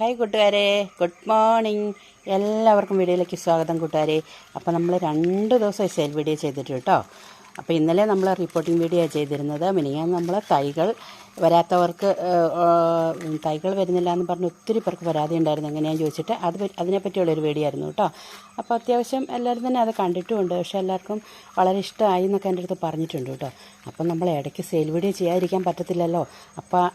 Hi കൂട്ടുകാരെ. Good morning എല്ലാവർക്കും വീഡിയോയിലേക്ക് സ്വാഗതം കൂട്ടുകാരെ. അപ്പോൾ നമ്മൾ രണ്ട് ദിവസം സെയിൽ വീഡിയോ ചെയ്തിട്ട് കേട്ടോ അപ്പോൾ ഇന്നലെ നമ്മൾ റിപ്പോർട്ടിംഗ് വീഡിയോ ചെയ്തിരുന്നത് മിനിയാൻ നമ്മൾ തൈകൾ വരാത്തവർക്ക് തൈകൾ വരുന്നില്ല എന്ന് പറഞ്ഞ് ഒത്തിരി പേർക്ക് പരാതി ഉണ്ടായിരുന്നു. എങ്ങനെയാണെന്ന് ചോദിച്ചിട്ട് അത് പറ്റി- അതിനെപ്പറ്റിയുള്ളൊരു വീഡിയോ കേട്ടോ. അപ്പോൾ അത്യാവശ്യം എല്ലാവരും തന്നെ അത് കണ്ടിട്ടുമുണ്ട്. പക്ഷെ എല്ലാവർക്കും വളരെ ഇഷ്ടമായി എന്നൊക്കെ എന്റെ അടുത്ത് പറഞ്ഞിട്ടുണ്ട് കേട്ടോ. അപ്പം നമ്മൾ ഇടയ്ക്ക് സെയിൽ വീഡിയോ ചെയ്യാതിരിക്കാൻ പറ്റത്തില്ലല്ലോ. അപ്പോൾ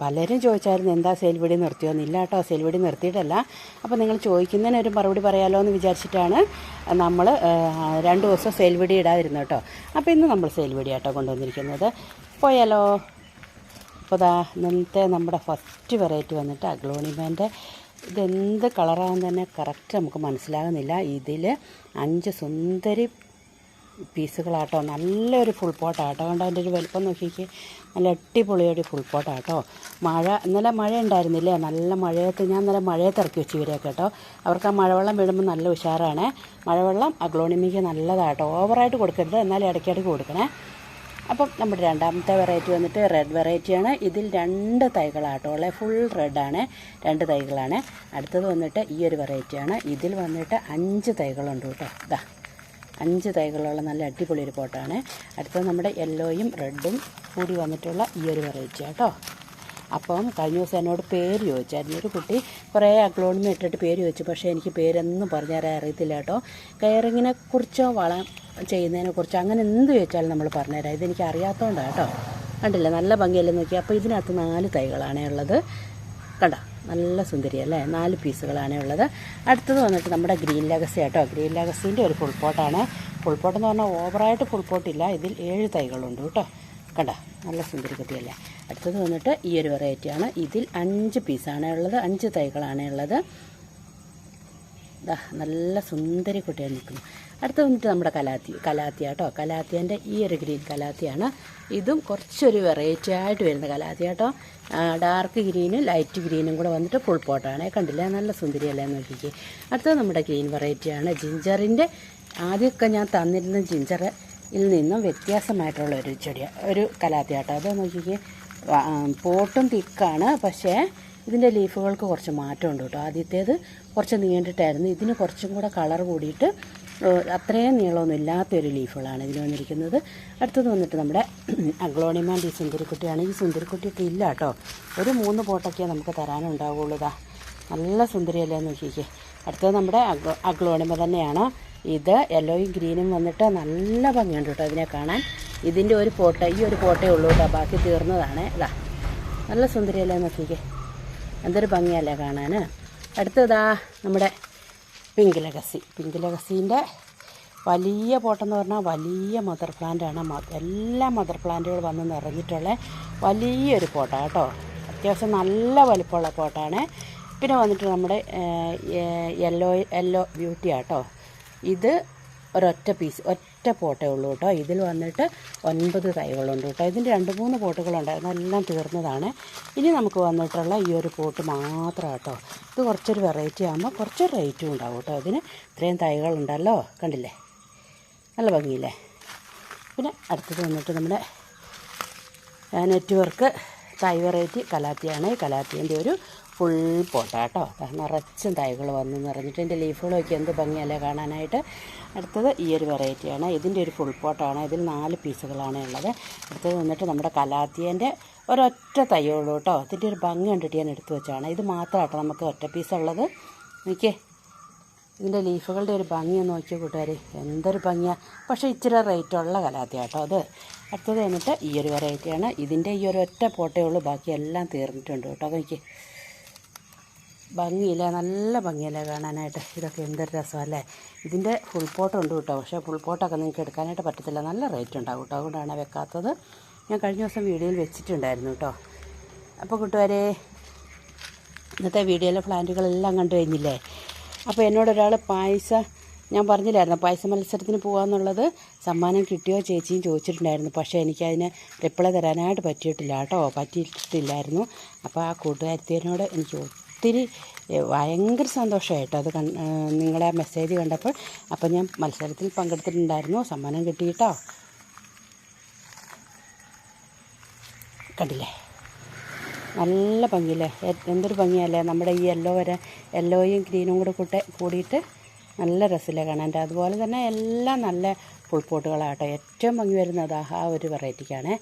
പലരും ചോദിച്ചായിരുന്നു എന്താ സെയിൽ വീഡിയോ നിർത്തിയോന്ന്? ഇല്ല കേട്ടോ സെയിൽ വീഡിയോ നിർത്തിയിട്ടല്ല. അപ്പോൾ നിങ്ങൾ ചോദിക്കുന്നതിന് ഒരു മറുപടി പറയാമല്ലോ എന്ന് വിചാരിച്ചിട്ടാണ് നമ്മൾ രണ്ട് ദിവസം സെയിൽ വീഡിയോ ഇടാതിരുന്നു കേട്ടോ. അപ്പോൾ ഇന്ന് നമ്മൾ സെയിൽ വീഡിയോ ആട്ടോ കൊണ്ടുവന്നിരിക്കുന്നത്. പോയാലോ? അപ്പോൾ ദാ ഇന്നത്തെ നമ്മുടെ ഫസ്റ്റ് വെറൈറ്റി വന്നിട്ട് അഗ്ലോണിമേന്റെ. ഇതെന്ത് കളറാണെന്ന് തന്നെ കറക്റ്റ് നമുക്ക് മനസ്സിലാകുന്നില്ല. ഇതിൽ അഞ്ച് സുന്ദരി പീസുകളാട്ടോ. നല്ലൊരു ഫുൾ പോട്ടാട്ടോ കണ്ടോ അതിന്റെ ഒരു വലിപ്പം നോക്കിക്കേ. നല്ല അടിപൊളിയൊരു ഫുൾ പോട്ടാട്ടോ മഴ ഇന്നലെ മഴ ഉണ്ടായിരുന്നില്ലേ? നല്ല മഴയത്ത് ഞാൻ ഇന്നലെ മഴയത്ത് ഇറക്കി വെച്ച് ഇവരെയൊക്കെ കേട്ടോ. അവർക്ക് ആ മഴവെള്ളം വീഴുമ്പോൾ നല്ല ഉഷാറാണ്. മഴവെള്ളം അഗ്ലോണിമിക്ക് നല്ലതാട്ടോ. ഓവറായിട്ട് കൊടുക്കരുത്. എന്നാലും ഇടയ്ക്കിടയ്ക്ക് കൊടുക്കണേ. അപ്പം നമ്മുടെ രണ്ടാമത്തെ വെറൈറ്റി വന്നിട്ട് റെഡ് വെറൈറ്റിയാണ് ഇതിൽ രണ്ട് തൈകളാട്ടോ. ഉള്ളത് ഫുൾ റെഡാണ് രണ്ട് തൈകളാണ്. അടുത്തത് വന്നിട്ട് ഈ ഒരു വെറൈറ്റിയാണ് ഇതിൽ വന്നിട്ട് അഞ്ച് തൈകളുണ്ട് കേട്ടോ. ഇതാ അഞ്ച് തൈകളുള്ള നല്ല അടിപൊളി ഒരു പോട്ടാണ്. അടുത്തത് നമ്മുടെ യെല്ലോയും റെഡും കൂടി വന്നിട്ടുള്ള ഈ ഒരു വെറൈറ്റി കേട്ടോ അപ്പം കഴിഞ്ഞ ദിവസം എന്നോട് പേര് ചോദിച്ചായിരുന്നു. ഒരു കുട്ടി കുറേ അഗ്ലോണിമ ഇട്ടിട്ട് പേര് ചോദിച്ചു. പക്ഷേ എനിക്ക് പേരൊന്നും പറഞ്ഞു തരാൻ അറിയത്തില്ല കേട്ടോ. കയറിങ്ങിനെ കുറിച്ചോ വളം ചെയ്യുന്നതിനെ കുറിച്ചോ അങ്ങനെ എന്ത് ചോദിച്ചാലും നമ്മൾ പറഞ്ഞുതരാം ഇതെനിക്ക് അറിയാത്തതുകൊണ്ടാണ് കേട്ടോ. കണ്ടില്ല? നല്ല ഭംഗിയല്ലേ നോക്കി അപ്പോൾ ഇതിനകത്ത് നാല് തൈകളാണേ ഉള്ളത്. കണ്ട? നല്ല സുന്ദരി അല്ലേ നാല് പീസുകളാണേ ഉള്ളത്. അടുത്തത് വന്നിട്ട് നമ്മുടെ ഗ്രീൻ ലഗസി കേട്ടോ. ഗ്രീൻ ലഗസീന്റെ ഒരു ഫുൾ പോട്ടാണ് ഫുൾ പോട്ട് എന്ന് പറഞ്ഞാൽ ഓവറായിട്ട് ഫുൾ പോട്ടില്ല ഇതിൽ ഏഴ് തൈകളുണ്ട് കേട്ടോ. കണ്ട? നല്ല സുന്ദരി കുട്ടിയല്ലേ അടുത്തത് വന്നിട്ട് ഈ ഒരു വെറൈറ്റിയാണ് ഇതിൽ അഞ്ച് പീസാണ് ഉള്ളത്. അഞ്ച് തൈകളാണേ ഉള്ളത്. ദാ നല്ല സുന്ദരി കുട്ടിയാണ് നിൽക്കുന്നു. അടുത്ത വന്നിട്ട് നമ്മുടെ കലാത്തി കലാത്തിയ കേട്ടോ കലാത്തിയന്റെ ഈ ഒരു ഗ്രീൻ കലാത്തിയാണ്. ഇതും കുറച്ചൊരു വെറൈറ്റി ആയിട്ട് വരുന്ന കലാത്തിയ കേട്ടോ ഡാർക്ക് ഗ്രീനും ലൈറ്റ് ഗ്രീനും കൂടെ വന്നിട്ട് ഫുൾ പോട്ടാണ് കണ്ടില്ലേ? നല്ല സുന്ദരിയല്ലേ നോക്കിക്ക്. അടുത്തത് നമ്മുടെ ഗ്രീൻ വെറൈറ്റിയാണ് ജിഞ്ചറിന്റെ ആദ്യമൊക്കെ ഞാൻ തന്നിരുന്ന ജിഞ്ചറിൽ നിന്നും വ്യത്യാസമായിട്ടുള്ള ഒരു ചെടിയാണ് ഒരു കലാത്തിയാട്ടോ അത് നോക്കിക്കേ. പോട്ടും തിക്കാണ് പക്ഷേ ഇതിന്റെ ലീഫുകൾക്ക് കുറച്ച് മാറ്റമുണ്ട് കേട്ടോ. ആദ്യത്തേത് കുറച്ച് നീണ്ടിട്ടായിരുന്നു. ഇതിന് കുറച്ചും കൂടെ കളർ കൂടിയിട്ട് അത്രയും നീളമൊന്നും ഇല്ലാത്തൊരു ലീഫുകളാണ് ഇതിന് വന്നിരിക്കുന്നത്. അടുത്തത് വന്നിട്ട് നമ്മുടെ അഗ്ലോണിമാന്റെ ഈ സുന്ദരിക്കുട്ടിയാണ്. ഈ സുന്ദരിക്കുട്ടിയൊക്കെ ഇല്ല കേട്ടോ. ഒരു മൂന്ന് പോട്ടൊക്കെ നമുക്ക് തരാനുണ്ടാവുള്ളൂ നല്ല സുന്ദരിയല്ലേ നോക്കിക്കേ. അടുത്തത് നമ്മുടെ അഗ്ലോ അഗ്ലോണിമ തന്നെയാണ്. ഇത് യെല്ലോയും ഗ്രീനും വന്നിട്ട് നല്ല ഭംഗിയുണ്ട് കേട്ടോ അതിനെ കാണാൻ. ഇതിന്റെ ഒരു പോട്ട ഈ ഒരു പോട്ടേ ഉള്ളൂ കേട്ടോ. ബാക്കി തീർന്നതാണ്. ഇതാ നല്ല സുന്ദരിയല്ലേ നോക്കിക്കേ. എന്തൊരു ഭംഗിയല്ലേ കാണാൻ അടുത്തതാ നമ്മുടെ പിങ്ക് ലഗസി. പിങ്ക് ലഗസീന്റെ വലിയ പോട്ടെന്ന് പറഞ്ഞാൽ വലിയ മദർ പ്ലാന്റാണ്. എല്ലാ മദർ പ്ലാന്റുകൾ വന്ന് നിറഞ്ഞിട്ടുള്ള വലിയൊരു പോട്ടാണ് കേട്ടോ. അത്യാവശ്യം നല്ല വലിപ്പമുള്ള പോട്ടാണ്. പിന്നെ വന്നിട്ട് നമ്മുടെ യെല്ലോ യെല്ലോ ബ്യൂട്ടിയാട്ടോ ഇത് ഒരൊറ്റ പീസ് ഒറ്റ പോട്ടേ ഉള്ളൂ കേട്ടോ. ഇതിൽ വന്നിട്ട് ഒൻപത് തൈകളുണ്ട് കേട്ടോ. ഇതിന്റെ രണ്ട് മൂന്ന് പോട്ടുകളുണ്ടായിരുന്നു. എല്ലാം തീർന്നതാണ്. ഇനി നമുക്ക് വന്നിട്ടുള്ള ഈ ഒരു പോട്ട് മാത്രം കേട്ടോ. ഇത് കുറച്ചൊരു വെറൈറ്റി ആകുമ്പോൾ കുറച്ചൊരു റേറ്റും ഉണ്ടാവും കേട്ടോ. ഇതിന് ഇത്രയും തൈകളുണ്ടല്ലോ. കണ്ടില്ലേ? നല്ല ഭംഗിയില്ലേ? പിന്നെ അടുത്തത് വന്നിട്ട് നമ്മുടെ നെറ്റ്വർക്ക് തൈ വെറൈറ്റി കലാത്തിയാണ്. കലാത്തിന്റെ ഒരു ഫുൾ പോട്ടാട്ടോ നിറച്ചും തൈകൾ വന്ന് നിറഞ്ഞിട്ട് എന്റെ ലീഫുകളൊക്കെ എന്ത് ഭംഗിയല്ലേ കാണാനായിട്ട്. അടുത്തത് ഈ ഒരു വെറൈറ്റിയാണ് ഇതിന്റെ ഒരു ഫുൾ പോട്ടാണ് ഇതിൽ നാല് പീസുകളാണ് ഉള്ളത്. അടുത്തത് വന്നിട്ട് നമ്മുടെ കലാത്തിയന്റെ ഒരൊറ്റ തൈയുള്ളൂ കേട്ടോ. ഇതിന്റെ ഒരു ഭംഗി കണ്ടിട്ട് ഞാൻ എടുത്തു വെച്ചാണ് ഇത് മാത്രമാട്ടോ നമുക്ക് ഒറ്റ പീസുള്ളത് നോക്കിയേ. ഇതിന്റെ ലീഫുകളുടെ ഒരു ഭംഗി നോക്കിയ കൂട്ടുകാർ എന്തൊരു ഭംഗിയാണ് പക്ഷേ ഇച്ചിരി റേറ്റുള്ള കലാത്തി കേട്ടോ അത്. അടുത്തത് വന്നിട്ട് ഈ ഒരു വെറൈറ്റിയാണ് ഇതിന്റെ ഈ ഒരു ഒറ്റ പോട്ടേ ഉള്ളൂ. ബാക്കി എല്ലാം തീർന്നിട്ടുണ്ട് കേട്ടോ. നോക്കി ഭംഗിയില്ല? നല്ല ഭംഗിയല്ലേ കാണാനായിട്ട്? ഇതൊക്കെ എന്തൊരു രസമല്ലേ? ഇതിന്റെ ഫുൾ പോട്ട് ഉണ്ട് കേട്ടോ. പക്ഷേ ഫുൾ പോട്ടൊക്കെ നിങ്ങൾക്ക് എടുക്കാനായിട്ട് പറ്റത്തില്ല. നല്ല റേറ്റ് ഉണ്ടാവും കേട്ടോ. അതുകൊണ്ടാണ് വെക്കാത്തത്. ഞാൻ കഴിഞ്ഞ ദിവസം വീഡിയോയിൽ വെച്ചിട്ടുണ്ടായിരുന്നു കേട്ടോ. അപ്പോൾ കൂട്ടുകാരെ ഇന്നത്തെ വീഡിയോയിലെ പ്ലാന്റുകളെല്ലാം കണ്ടു കഴിഞ്ഞില്ലേ? അപ്പോൾ എന്നോടൊരാൾ പായസ ഞാൻ പറഞ്ഞില്ലായിരുന്നു പായസ മത്സരത്തിന് പോകാമെന്നുള്ളത് സമ്മാനം കിട്ടിയോ ചേച്ചിയും ചോദിച്ചിട്ടുണ്ടായിരുന്നു. പക്ഷേ എനിക്കതിന് റിപ്ലൈ തരാനായിട്ട് പറ്റിയിട്ടില്ല കേട്ടോ. പറ്റിയിട്ടില്ലായിരുന്നു. അപ്പോൾ ആ കൂട്ടുകാരത്തിനോട് എനിക്ക് ഒത്തിരി ഭയങ്കര സന്തോഷമായിട്ടോ അത് നിങ്ങളെ മെസ്സേജ് കണ്ടപ്പോൾ. അപ്പോൾ ഞാൻ മത്സരത്തിൽ പങ്കെടുത്തിട്ടുണ്ടായിരുന്നു. സമ്മാനം കിട്ടിയിട്ടോ? കണ്ടില്ലേ? നല്ല ഭംഗിയില്ലേ? എന്തൊരു ഭംഗിയല്ലേ? നമ്മുടെ ഈ യെല്ലോ വരെ യെല്ലോയും ഗ്രീനും കൂടെ കൂട്ടെ കൂടിയിട്ട് നല്ല രസമില്ലേ കാണാൻ. അതുപോലെ തന്നെ എല്ലാം നല്ല പുൾപോട്ടുകളാട്ടോ ഏറ്റവും ഭംഗി വരുന്നത് ആ ഒരു വെറൈറ്റിക്കാണ്.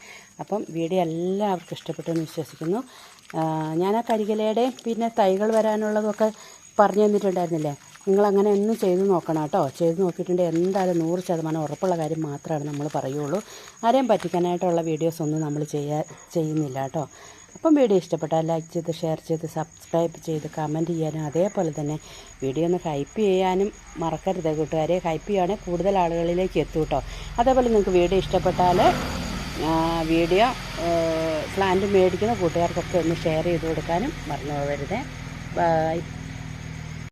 അപ്പം വീഡിയോ എല്ലാവർക്കും ഇഷ്ടപ്പെട്ടെന്ന് വിശ്വസിക്കുന്നു. ഞാൻ ആ കരികലയുടെയും പിന്നെ തൈകൾ വരാനുള്ളതൊക്കെ പറഞ്ഞു തന്നിട്ടുണ്ടായിരുന്നില്ലേ? നിങ്ങളങ്ങനെ ഒന്നും ചെയ്ത് നോക്കണം കേട്ടോ. ചെയ്ത് നോക്കിയിട്ടുണ്ടെങ്കിൽ എന്തായാലും നൂറ് ശതമാനം ഉറപ്പുള്ള കാര്യം മാത്രമാണ് നമ്മൾ പറയുള്ളൂ. ആരെയും പറ്റിക്കാനായിട്ടുള്ള വീഡിയോസ് ഒന്നും നമ്മൾ ചെയ്യാ ചെയ്യുന്നില്ല കേട്ടോ. അപ്പം വീഡിയോ ഇഷ്ടപ്പെട്ടാൽ ലൈക്ക് ചെയ്ത് ഷെയർ ചെയ്ത് സബ്സ്ക്രൈബ് ചെയ്ത് കമന്റ് ചെയ്യാനും അതേപോലെ തന്നെ വീഡിയോ ഒന്ന് ഹൈപ്പ് ചെയ്യാനും മറക്കരുത് കൂട്ടുകാരെ. ഹൈപ്പ് ചെയ്യുകയാണെങ്കിൽ കൂടുതൽ ആളുകളിലേക്ക് എത്തും കേട്ടോ അതേപോലെ നിങ്ങൾക്ക് വീഡിയോ ഇഷ്ടപ്പെട്ടാൽ വീഡിയോ പ്ലാന്റ് മേടിക്കുന്ന കൂട്ടുകാർക്കൊക്കെ ഒന്ന് ഷെയർ ചെയ്ത് കൊടുക്കാനും മറന്നു പോകരുത്. ബൈ